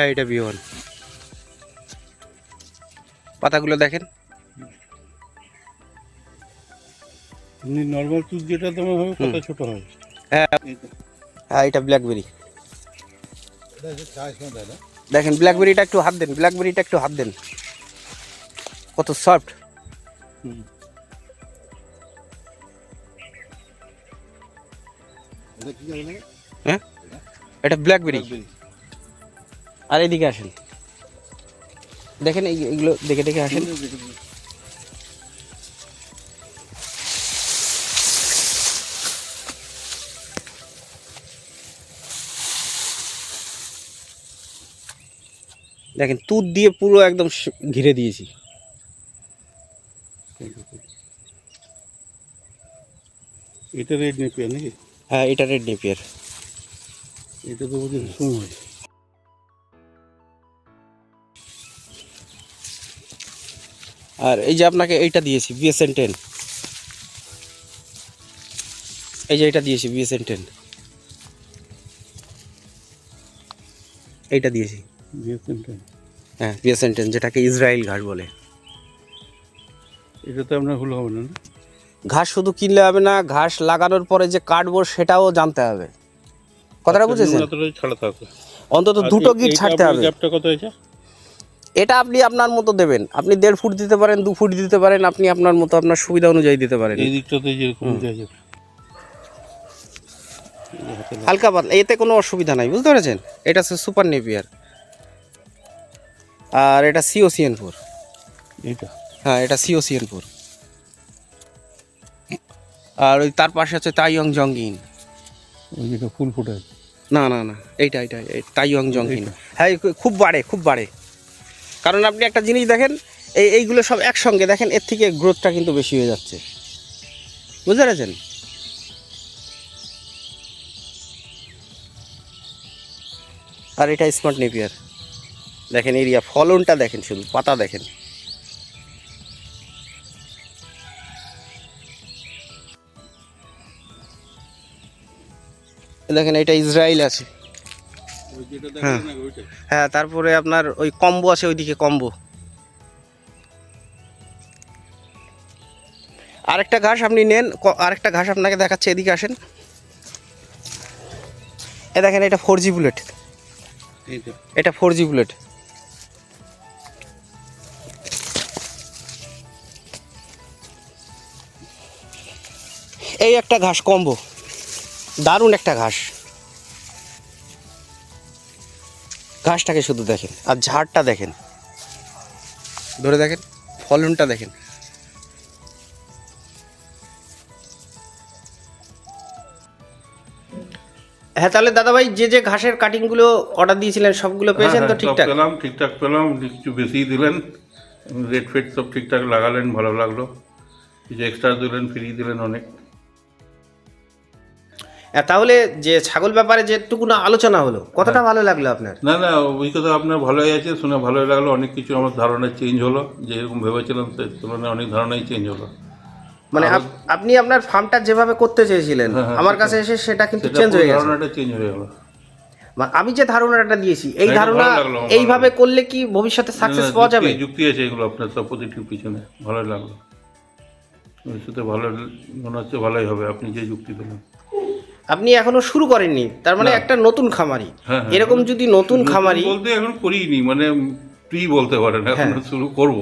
হ্যাঁ এটা B one পাতাগুলো দেখেন। এমনি নর্মাল তুষ যেটা তোমার হবে কত ছোট হয়? হ্যাঁ। হ্যাঁ এটা ব্ল্যাকবেরি দেখেন ব্ল্যাকবেরিটা একটু হাত দেন ব্ল্যাকবেরিটা একটু হাত দেন। কত সফট হ্যাঁ? এটা ব্ল্যাকবেরি আর এদিকে আসেন। দেখেন এইগুলো দেখে দেখে আসেন। দেখেন তুত দিয়ে পুরো একদম ঘিরে দিয়েছি। এটা রেড নেপিয়ার নাকি? হ্যাঁ এটা রেড নেপিয়ার এটা তো সুম হয় আর এই যে আপনাকে এইটা দিয়েছি বিএসএন টেন এই যে এটা দিয়েছি বিএসএন টেন এইটা দিয়েছি। হ্যাঁ বিএসএন টেন যেটাকে ইসরায়েল ঘাস বলে। এটা তো আপনার ভুল হবে না? ঘাস শুধু কিনলে হবে না ঘাস লাগানোর পরে যে কাটবো সেটাও জানতে হবে। কথাটা বুঝেছেন? ছাড়া থাকবে। অন্তত দুটো গিট ছাড়তে হবে। গ্যাপটা কত হয়েছে? এটা আপনি আপনার মতো দেবেন। আপনি দেড় ফুট দিতে পারেন দু ফুট দিতে পারেন আপনি আপনার মতো আপনার সুবিধা অনুযায়ী দিতে পারেন। এই দিকটাতে যেরকম হালকা পাতলা এতে কোনো অসুবিধা নাই বুঝতে পেরেছেন? এটা হচ্ছে সুপার নেপিয়ার। আর এটা সিওসিএন ফোর। এইটা? হ্যাঁ এটা সিওসিএন ফোর। আর ওই তার পাশে আছে তাইয়ং জঙ্গিন। ওই যেটা ফুল ফুটায় না না না এইটা এইটা এই তাইয়ং জঙ্গিন। হ্যাঁ খুব বাড়ে খুব বাড়ে। কারণ আপনি একটা জিনিস দেখেন, এই এইগুলো সব একসঙ্গে দেখেন, এর থেকে গ্রোথটা কিন্তু বেশি হয়ে যাচ্ছে। বুঝতে পেরেছেন? আর এটা স্মার্ট নেপিয়ার দেখেন এরিয়া ফলনটা দেখেন শুধু, পাতা দেখেন। দেখেন এটা ইসরায়েল আছে। হ্যাঁ। হ্যাঁ তারপরে আপনার ওই কম্বো আছে ওইদিকে কম্বো। আরেকটা ঘাস আপনি নেন আরেকটা ঘাস আপনাকে দেখাচ্ছে এদিকে আসেন। এ দেখেন এটা ফোর জি বুলেট এটা ফোর জি বুলেট এই একটা ঘাস কম্বো। দারুণ একটা ঘাস। ঘাসটাকে শুধু দেখেন আর ঝাড়টা দেখেন। ধরে দেখেন ফলনটা দেখেন। হ্যাঁ তাহলে দাদাভাই যে যে ঘাসের কাটিংগুলো অর্ডার দিয়েছিলেন সবগুলো পেয়েছেন তো হ্যাঁ, ঠিকঠাক? পেলাম ঠিকঠাক পেলাম কিছু বেশিই দিলেন। রেট ফেট সব ঠিকঠাক লাগালেন ভালো লাগল। কিছু এক্সট্রা দিলেন ফ্রি দিলেন অনেক। হ্যাঁ, তাহলে যে ছাগল ব্যাপারে যেটুকু না আলোচনা হলো কতটা ভালো লাগল আপনার? না না অভিজ্ঞতা আপনার ভালোই আছে শুনে ভালোই লাগল অনেক কিছু আমার ধারণা চেঞ্জ হলো যেরকম ভেবেছিলাম সেই তুলনায় অনেক ধারণাই চেঞ্জ হলো। মানে আপনি আপনার ফার্মটা যেভাবে করতে চেয়েছিলেন হ্যাঁ, হ্যাঁ, আমার কাছে এসে সেটা কিন্তু চেঞ্জ হয়ে গেছে। ধারণাটা চেঞ্জ হয়ে গেলো। আমি যে ধারণাটা দিয়েছি এই ধারণা এইভাবে করলে কি ভবিষ্যতে সাকসেস পাওয়া যাবে? যুক্তি আছে এগুলো আপনার সব প্রতিটির পিছনে ভালোই লাগল। ভবিষ্যতে ভালো মনে হচ্ছে ভালোই হবে আপনি যে যুক্তি দিলেন। আপনি এখনও শুরু করেননি। তার মানে একটা নতুন খামারি। হ্যাঁ, হ্যাঁ। এরকম যদি নতুন খামারি বলতে এখন করিনি মানে তুই বলতে পারেন এখন হ্যাঁ। শুরু করব।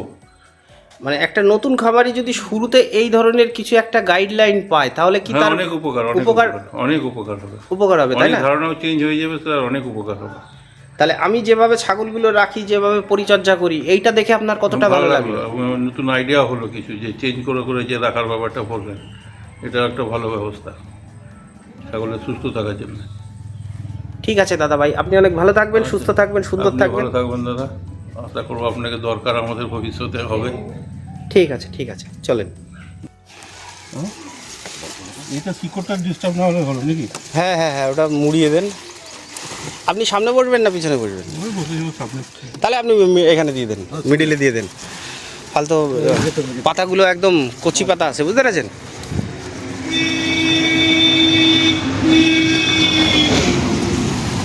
মানে একটা নতুন খামারি যদি শুরুতে এই ধরনের কিছু একটা গাইডলাইন পায় তাহলে কি হ্যাঁ তার অনেক উপকার অনেক উপকার অনেক উপকার হবে। উপকার হবে তাই না? ধারণাও চেঞ্জ হয়ে যাবে স্যার অনেক উপকার হবে। তাহলে আমি যেভাবে ছাগলগুলো রাখি যেভাবে পরিচর্যা করি এইটা দেখে আপনার কতটা ভালো লাগল। নতুন আইডিয়া হলো কিছু যে চেঞ্জ করে করে যে রাখার ব্যাপারটা বললেন এটা একটা ভালো ব্যবস্থা। ছাগলের সুস্থ থাকার জন্য। ঠিক আছে দাদা ভাই। আপনি অনেক ভালো থাকবেন সুস্থ থাকবেন সুন্দর আপনি থাকবেন। ভালো থাকবেন দাদা। আশা করব আপনাকে দরকার আমাদের ভবিষ্যতে হবে। ঠিক আছে ঠিক আছে। চলেন। এটা শিকড়টা ডিস্টার্ব না হলে ভালো নাকি? হ্যাঁ হ্যাঁ হ্যাঁ ওটা মুড়িয়ে দেন। আপনি সামনে বসবেন না পিছনে বসবেন? ওই বসে যাব সামনে। তাহলে আপনি মি- এখানে দিয়ে দেন মিডিলে দিয়ে দেন। ফালতু পাতাগুলো একদম কচি পাতা আছে বুঝতে পেরেছেন?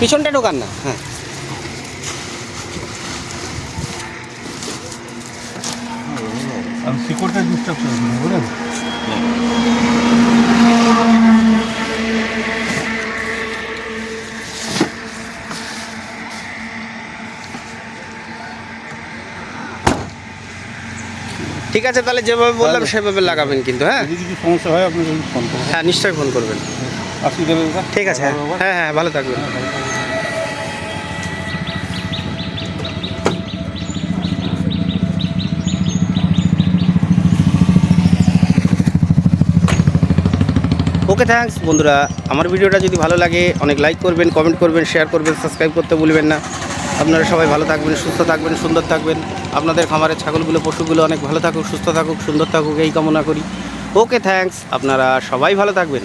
পিছনটা ঢোকান না হ্যাঁ। ঠিক আছে তাহলে যেভাবে বললাম সেভাবে লাগাবেন কিন্তু হ্যাঁ। যদি কিছু সমস্যা হয় আপনি ফোন করবেন। হ্যাঁ নিশ্চয়ই ফোন করবেন। ঠিক আছে হ্যাঁ। হ্যাঁ হ্যাঁ ভালো থাকবেন। ওকে থ্যাঙ্কস বন্ধুরা। আমার ভিডিওটা যদি ভালো লাগে অনেক লাইক করবেন কমেন্ট করবেন শেয়ার করবেন সাবস্ক্রাইব করতে ভুলবেন না। আপনারা সবাই ভালো থাকবেন সুস্থ থাকবেন সুন্দর থাকবেন। আপনাদের খামারের ছাগলগুলো পশুগুলো অনেক ভালো থাকুক সুস্থ থাকুক সুন্দর থাকুক এই কামনা করি। ওকে থ্যাঙ্কস আপনারা সবাই ভালো থাকবেন।